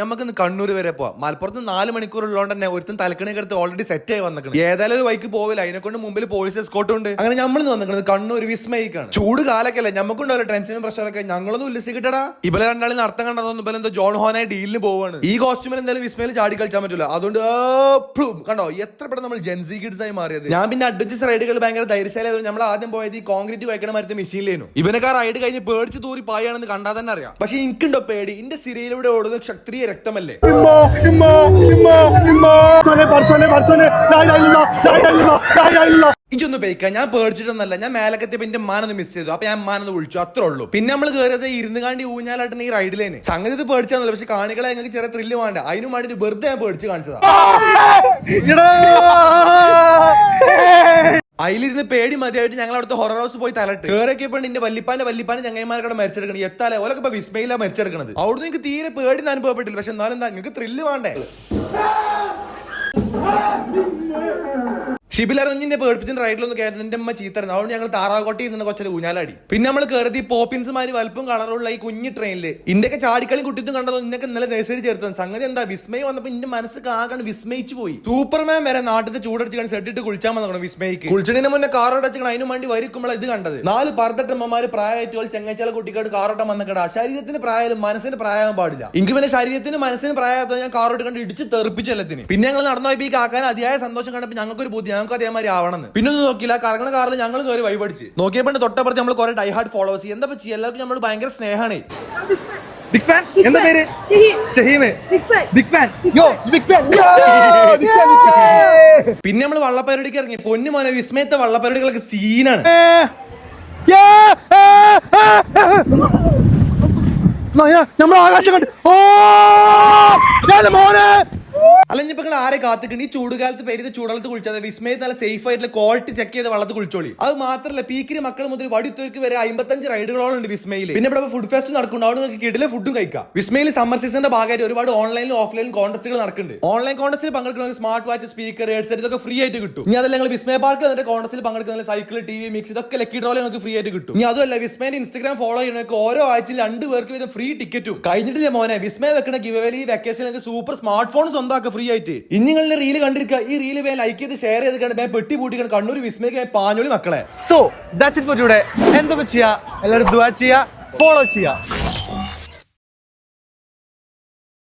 നമുക്ക് ഇന്ന് കണ്ണൂർ വരെ പോവാം. മലപ്പുറത്ത് നാല് മണിക്കൂർ ഉള്ളതുകൊണ്ട് തന്നെ ഒരുത്തും തലക്കണിക്ക് അടുത്ത് ഓൾറെഡി സെറ്റ് ആയി വന്നിട്ടുണ്ട് ഏതായാലും ഒരു വൈക്ക് പോവില്ല. അതിനെ കൊണ്ട് മുമ്പിൽ പോലീസ് എസ്കോട്ട് ഉണ്ട്. അങ്ങനെ നമ്മൾ വന്നിട്ടുണ്ട് കണ്ണൂർ വിസ്മയിക്കാണ്. ചൂട് കാലൊക്കെ അല്ലേ? നമുക്കുണ്ടല്ലോ ടെൻഷനും പ്രഷറൊക്കെ ഞങ്ങളൊന്നും ഉല്ലസിക്കട്ടടാ ഇവലെ രണ്ടാളി നടത്തം കണ്ടതൊന്നും ഇവലെ എന്തോ ജോൺ ഹോനായി ഡീലിന് പോവാണ്. ഈ കോസ്റ്റ്യൂമിൽ എന്തായാലും വിസ്മയിൽ ചാടി കളിച്ചാൻ പറ്റില്ല അതുകൊണ്ട്. കണ്ടോ? എത്ര പെട്ടെന്ന് നമ്മൾ ജെൻസി കിഡ്സ് ആയി മാറിയത്. ഞാൻ പിന്നെ അഡ്വഞ്ചർ റൈഡുകൾ ഭയങ്കര ധൈര്യശാലി നമ്മൾ ആദ്യം പോയത് ഈ കോൺക്രീറ്റ് വയ്ക്കണ മരത്തെ മെഷീനിലേനു ഇവനൊക്കെ റൈഡ് കഴിഞ്ഞ് പേടിച്ച് തൂറി പായാണെന്ന് കണ്ടാൽ തന്നെ അറിയാം. പക്ഷെ എനിക്കുണ്ടോ പേടി? ഇന്റെ സിരിയിലൂടെ ഓടുന്നത് ക്ഷത്രിയ രക്തമല്ലേ? ഇജൊന്ന് പേക്ക ഞാൻ പേടിച്ചിട്ടൊന്നല്ല ഞാൻ മേലക്കത്തെ എന്റെ മാനൊന്ന് മിസ് ചെയ്തു. അപ്പൊ ഞാൻ മാനൊന്ന് വിളിച്ചു അത്രേ ഉള്ളൂ. പിന്നെ നമ്മൾ കയറിയത് ഇരുന്ന് കാണ്ടി ഊഞ്ഞാലായിട്ട് ഈ റൈഡിലേന് സംഗതി ഇത് പേടിച്ചാന്നല്ലോ പക്ഷെ കാണികളെ ഞങ്ങൾക്ക് ചെറിയ ത്രില്ല് വേണ്ട. അതിനു വേണ്ടി വെറുതെ ഞാൻ പേടിച്ച് കാണിച്ചതാ. അതിലിരുന്ന് പേടി മതിയായിട്ട് ഞങ്ങൾ അവിടുത്തെ ഹൊറർ ഹൗസ് പോയി തലട്ട്. കേറൊക്കെ എന്റെ വല്ലിപ്പാന്റെ വല്ലിപ്പാന്റെ ചങ്ങൈമാർക്കടെ മരിച്ചെടുക്കണം എത്താലേ? ഓലൊക്കെ ഇപ്പൊ വിസ്മയില മരിച്ചെടുക്കണത്. അവിടുന്ന് നിങ്ങൾക്ക് തീരെ പേടി അനുഭവപ്പെട്ടില്ല. പക്ഷെ എന്നാലും എന്താ നിങ്ങൾക്ക് ത്രില്ല് വേണ്ടേ? ഷിബിലറിഞ്ഞിന്റെ പേടിപ്പിച്ചിട്ട് റൈഡിലൊന്ന് കയറി എന്റെ അമ്മ ചീത്തരുന്നു അതുകൊണ്ട് ഞങ്ങൾ താറാകോട്ടയിൽ നിന്ന് കൊച്ചൽ ഊഞ്ഞാലാടി. പിന്നെ നമ്മൾ കയറി പോപ്പിൻസുമാര് വലുപ്പം കളറുള്ള ഈ കുഞ്ഞു ട്രെയിനിൽ ഇന്റെയൊക്കെ ചാടിക്കളി കുട്ടിത്തും കണ്ടതോ ഇന്നൊക്കെ ഇന്നലെ നഴ്സറി ചേർത്തത്. സംഗതി എന്താ? വിസ്മയം വന്നപ്പോ ഇന്റെ മനസ്സ് കാകാണ് വിസ്മയിച്ചു പോയി. സൂപ്പർമാൻ വരെ നാട്ടിൽ ചൂടടിച്ച് സെട്ടിട്ട് കുളിച്ചാൽ വന്നു വിസ്മയിക്ക്. കുളിച്ചണിന് മുന്നേ കാറോടച്ചിക്കണം അതിനു വേണ്ടി വരിക്കുമ്പോൾ ഇത് കണ്ടത്. നാല് പർദ്ദട്ടമ്മമാര് പ്രായമായിട്ട് ചെങ്ങച്ചാല കുട്ടിക്കാട് കാറോട്ടം വന്നക്കട. ശരീരത്തിന് പ്രായം മനസ്സിന് പ്രായം പാടില്ല. എനിക്ക് പിന്നെ ശരീരത്തിന് മനസ്സിന് പ്രായമാകാത്ത ഞാൻ കാറോട്ട് കണ്ട് ഇടിച്ച് തെറിപ്പിച്ചു പിന്നെ ഞങ്ങൾ നടന്നു പോയി ഈ കാക്കാൻ അതിയായ സന്തോഷം കണ്ടപ്പോൾ ഞങ്ങൾക്ക് ഒരു ബുദ്ധി ഞങ്ങൾക്ക് അതേമാതിരി ആവണമെന്ന്. പിന്നെ ഒന്നും നോക്കില്ല കറങ്ങണ കാറിൽ ഞങ്ങൾ കയറി വൈപടിച്ച് നോക്കിയപ്പോൾ തൊട്ടപ്പുറത്ത് നമ്മൾ കുറെ ഡൈഹാർഡ് ഫോളോവേഴ്സ് ചെയ്യും. എന്താ ചെയ്യുക എല്ലാവർക്കും നമ്മൾ ഭയങ്കര സ്നേഹമാണ് ബിഗ് ഫാൻ? എന്താ പേര്? Shaheem. Big fan. Yo big fan. പിന്നെ നമ്മൾ വള്ളപ്പരടിക്ക് ഇറങ്ങി. പൊന്നു മോനെ വിസ്മയത്തെ വള്ളപ്പരടികളൊക്കെ സീനാണ്. നമ്മൾ ആകാശം കണ്ടു. ഓ ഞാൻ മോനെ. അല്ല ഇപ്പൊ നിങ്ങൾ ആരെ കാത്തിക്കണ? ഈ ചൂടുകാലത്ത് പെരുത് ചൂടാലത്ത് കുളിച്ചാൽ വിസ്മയത്ത് നല്ല സേഫ് ആയിട്ടുള്ള ക്വാളിറ്റി ചെക്ക് ചെയ്ത് വള്ളത്ത് കുളിച്ചോളി. അത് മാത്രമല്ല പീക്കിന് മക്കൾ മുതൽ വടിത്തൂർക്ക് വരെ അമ്പത്തഞ്ച് റൈഡുകളോളം ഉണ്ട് വിസ്മയിൽ പിന്നെ ഇവിടെ ഫുഡ് ഫെസ്റ്റ് നടക്കുന്നുണ്ട്. അവിടെ നിങ്ങൾക്ക് കിടിലെ ഫുഡും കഴിക്കാം. വിസ്മയിൽ സമ്മർ സീസണിന്റെ ഭാഗമായിട്ട് ഒരുപാട് ഓൺലൈനിലും ഓഫ്ലൈനിലും കോൺടെസ്റ്റുകൾ നടക്കുന്നുണ്ട്. ഓൺലൈൻ കോൺടെസ്റ്റിൽ പങ്കെടുക്കുന്ന സ്മാർട്ട് വാച്ച് സ്പീക്കർ ഹെഡ്സെറ്റ് ഇതൊക്കെ ഫ്രീ ആയിട്ട് കിട്ടും. ഇനി അതല്ല നിങ്ങൾ വിസ്മയ പാർക്ക് എന്നിട്ട് കോൺടെസ്റ്റിൽ പങ്കെടുക്കുന്ന സൈക്കിൾ ടി വി മിക്സ് ഇതൊക്കെ ലക്കി ഡ്രോയിൽ നിങ്ങൾക്ക് ഫ്രീ ആയിട്ട് കിട്ടും. ഇനി അതല്ല വിസ്മയുടെ ഇൻസ്റ്റാഗ്രാം ഫോളോ ചെയ്യുന്നവർക്ക് ഓരോ ആഴ്ച രണ്ട് പേർക്ക് വീതം ഫ്രീ ടിക്കറ്റും കഴിഞ്ഞിട്ടില്ല മോനെ? വിസ്മയ വെക്കുന്ന ഗിവേലി വെക്കേഷൻ സൂപ്പർ സ്മാർട്ട് ഫോൺ സ്വന്തമാക്കുക ഫ്രീ ആയിട്ട്. ഇനി നിങ്ങളുടെ റീൽ കണ്ടിരിക്കുക. ഈ റീൽ വേ ലൈക്ക് ചെയ്ത് ഷെയർ ചെയ്ത് കണ്ട് ഞാൻ പെട്ടി പൂട്ടിക്കണം. കണ്ണൂർ വിസ്മയ്ക്ക് പാഞ്ഞോളി മക്കളെ. So that's it for today എന്താ ചെയ്യാ? എല്ലാവരും ദുവാ ചെയ്യാ ഫോളോ ചെയ്യാ.